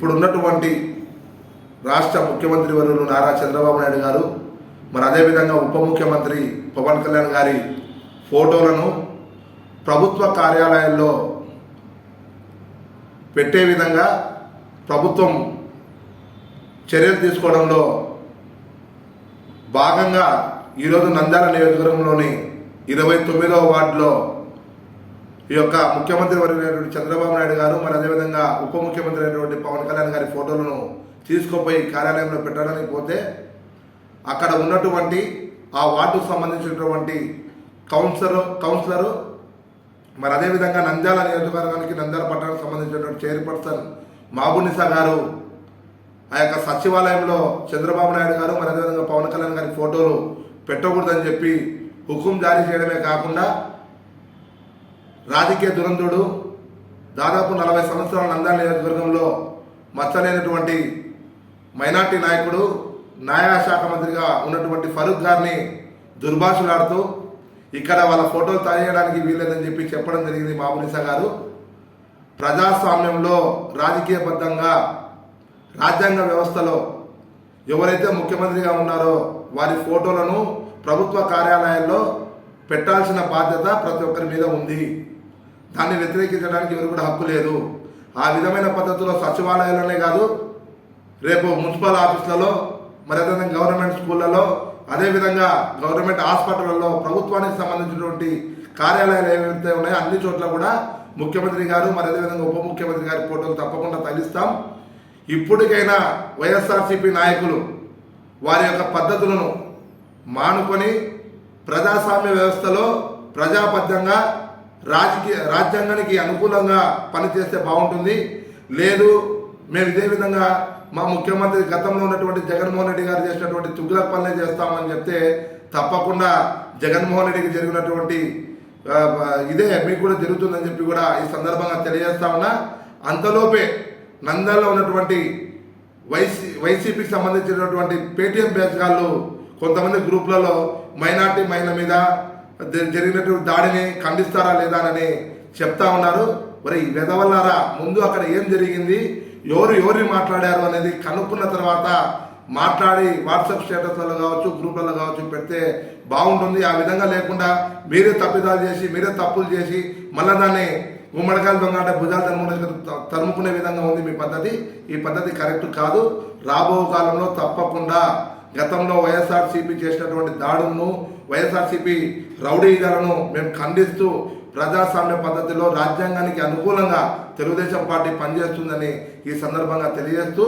ఇప్పుడున్నటువంటి రాష్ట్ర ముఖ్యమంత్రి వర్యులు నారా చంద్రబాబు నాయుడు గారు మరి అదేవిధంగా ఉప ముఖ్యమంత్రి పవన్ కళ్యాణ్ గారి ఫోటోలను ప్రభుత్వ కార్యాలయాల్లో పెట్టే విధంగా ప్రభుత్వం చర్యలు తీసుకోవడంలో భాగంగా ఈరోజు నంద్యాల నియోజకవర్గంలోని ఇరవై తొమ్మిదవ వార్డులో ఈ యొక్క ముఖ్యమంత్రి అయినటువంటి చంద్రబాబు నాయుడు గారు మరి అదేవిధంగా ఉప ముఖ్యమంత్రి అయినటువంటి పవన్ కళ్యాణ్ గారి ఫోటోలను తీసుకుపోయి కార్యాలయంలో పెట్టడానికి పోతే అక్కడ ఉన్నటువంటి ఆ వార్డుకు సంబంధించినటువంటి కౌన్సిలర్ కౌన్సిలరు మరి అదేవిధంగా నంద్యాల నియోజకవర్గానికి నంద్యాల పట్టణానికి సంబంధించినటువంటి చైర్పర్సన్ మాబునిసా గారు ఆ యొక్క సచివాలయంలో చంద్రబాబు నాయుడు గారు మరి అదేవిధంగా పవన్ కళ్యాణ్ గారి ఫోటోలు పెట్టకూడదని చెప్పి హుకుం జారీ చేయడమే కాకుండా రాజకీయ దురంతుడు దాదాపు నలభై సంవత్సరాల నంద్యాల నియోజకవర్గంలో మచ్చలేనటువంటి మైనార్టీ నాయకుడు న్యాయశాఖ మంత్రిగా ఉన్నటువంటి ఫరూక్ గారిని దుర్భాషలాడుతూ ఇక్కడ వాళ్ళ ఫోటోలు తయారడానికి వీల్లేదని చెప్పి చెప్పడం జరిగింది మాబునిసా గారు. ప్రజాస్వామ్యంలో రాజకీయబద్ధంగా రాజ్యాంగ వ్యవస్థలో ఎవరైతే ముఖ్యమంత్రిగా ఉన్నారో వారి ఫోటోలను ప్రభుత్వ కార్యాలయాల్లో పెట్టాల్సిన బాధ్యత ప్రతి ఒక్కరి మీద ఉంది. దాన్ని వ్యతిరేకించడానికి ఎవరు కూడా హక్కు లేదు. ఆ విధమైన పద్ధతిలో సచివాలయాల్లోనే కాదు రేపు మున్సిపల్ ఆఫీసులలో మరి అదేవిధంగా గవర్నమెంట్ స్కూళ్ళలో అదేవిధంగా గవర్నమెంట్ హాస్పిటల్లో ప్రభుత్వానికి సంబంధించినటువంటి కార్యాలయాలు ఏవైతే ఉన్నాయో అన్ని చోట్ల కూడా ముఖ్యమంత్రి గారు మరి అదేవిధంగా ఉప ముఖ్యమంత్రి గారి ఫోటోలు తప్పకుండా తగిలిస్తాం. ఇప్పటికైనా వైఎస్ఆర్సీపీ నాయకులు వారి యొక్క పద్ధతులను మానుకొని ప్రజాస్వామ్య వ్యవస్థలో ప్రజాబద్ధంగా రాజకీయ రాజ్యాంగానికి అనుకూలంగా పనిచేస్తే బాగుంటుంది. లేదు మేము ఇదే విధంగా మా ముఖ్యమంత్రి గతంలో ఉన్నటువంటి జగన్మోహన్ రెడ్డి గారు చేసినటువంటి తుగ్లక్ పనులే చేస్తామని చెప్తే తప్పకుండా జగన్మోహన్ రెడ్డికి జరిగినటువంటి ఇదే మీకు కూడా జరుగుతుందని చెప్పి కూడా ఈ సందర్భంగా తెలియజేస్తా ఉన్నా. అంతలోపే నందల్లో ఉన్నటువంటి వైసీ వైసీపీకి సంబంధించినటువంటి పేటీఎం బేస్గాళ్ళు కొంతమంది గ్రూప్లలో మైనార్టీ మహిళ మీద జరిగినటువంటి దాడిని ఖండిస్తారా లేదా అని చెప్తా ఉన్నారు. మరి వెదవల్లారా ముందు అక్కడ ఏం జరిగింది? ఎవరు ఎవరిని మాట్లాడారు అనేది కనుక్కున్న తర్వాత మాట్లాడి వాట్సాప్ స్టేటస్లలో కావచ్చు గ్రూప్లలో కావచ్చు పెడితే బాగుంటుంది. ఆ విధంగా లేకుండా మీరే తప్పిదాలు చేసి మీరే తప్పులు చేసి మళ్ళీ దాన్ని గుమ్మడికాయలు దొంగ అంటే భుజాలు తరుముకునే తరుముకునే విధంగా ఉంది మీ పద్ధతి. ఈ పద్ధతి కరెక్ట్ కాదు. రాబో కాలంలో తప్పకుండా గతంలో వైఎస్ఆర్సీపీ చేసినటువంటి దాడులను వైఎస్ఆర్సీపీ రౌడీలను మేము ఖండిస్తూ ప్రజాస్వామ్య పద్ధతిలో రాజ్యాంగానికి అనుకూలంగా తెలుగుదేశం పార్టీ పనిచేస్తుందని ఈ సందర్భంగా తెలియజేస్తూ